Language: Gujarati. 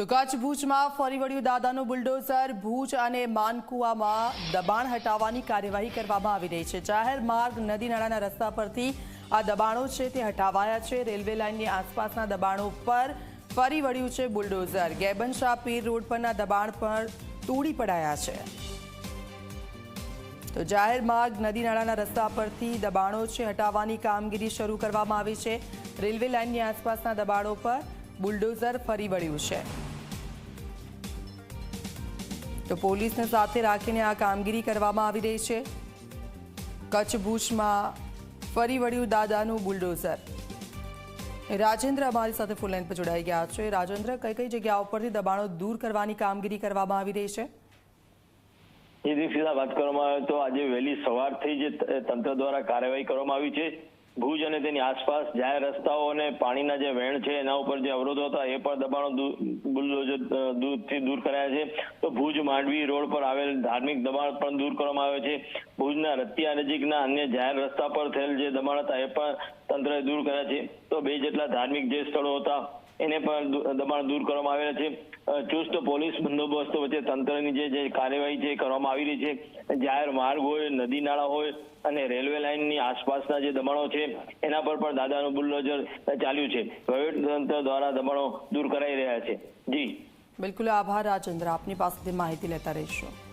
તો કચ્છ ભુજમાં ફરી વળ્યું દાદાનું બુલડોઝર, ભુજ અને માનકુવામાં દબાણ હટાવવાની કાર્યવાહી કરવામાં આવી રહી છે. જાહેર માર્ગ નદી નાળાના રસ્તા પરથી આ દબાણો છે તે હટાવાયા છે. રેલવે લાઇનની આસપાસના દબાણો પર ફરી વળ્યું છે બુલડોઝર. ગેબન શાહ પીર રોડ પરના દબાણ પર તોડી પડાયા છે. તો જાહેર માર્ગ નદી નાળાના રસ્તા પરથી દબાણો છે હટાવવાની કામગીરી શરૂ કરવામાં આવી છે. રેલવે લાઇનની આસપાસના દબાણો પર બુલડોઝર ફરી વળ્યું છે. તો પોલીસને સાથે રાખીને આ કામગીરી કરવામાં આવી રહી છે. કચ્છ ભુજમાં ફરી વળ્યું દાદાનું બુલડોઝર. રાજેન્દ્ર અમારી સાથે ફૂલ લાઈન પર જોડાઈ ગયા છે. રાજેન્દ્ર, કઈ કઈ જગ્યાઓ પરથી દબાણો દૂર કરવાની કામગીરી કરવામાં આવી રહી છે? એ દીક્ષિતા વાત કરવામાં આવે તો આજે વહેલી સવારથી જ તંત્ર દ્વારા કાર્યવાહી કરવામાં આવી છે. ભુજ અને તેની આસપાસ જાહેર રસ્તાઓ અને પાણીના જે વેણ છે, એના ઉપર જે અવરોધો હતા, એ પણ દબાણો દૂરથી દૂર કરાયા છે. તો ભુજ માંડવી રોડ પર આવેલ ધાર્મિક દબાણ પણ દૂર કરવામાં આવે છે. ભુજના રતિયા નજીકના અન્ય જાહેર રસ્તા પર થયેલ જે દબાણ હતા, એ પણ તંત્રએ દૂર કર્યા છે. તો બે જેટલા ધાર્મિક જે સ્થળો હતા એને પણ દબાણ દૂર કરવામાં આવેલા છે. ચુસ્ત પોલીસ બંદોબસ્ત વચ્ચે તંત્રની જે કાર્યવાહી છે કરવામાં આવી રહી છે. જાહેર માર્ગ હોય, નદી નાળા હોય અને રેલવે લાઇનની આસપાસના જે દબાણો છે, એના પર પણ દાદાનું બુલડોઝર ચાલ્યું છે. તંત્ર દ્વારા દબાણો દૂર કરાઈ રહ્યા છે. જી. બિલકુલ આભાર રાજેન્દ્ર. આપની પાસેથી માહિતી લેતા રહીશું.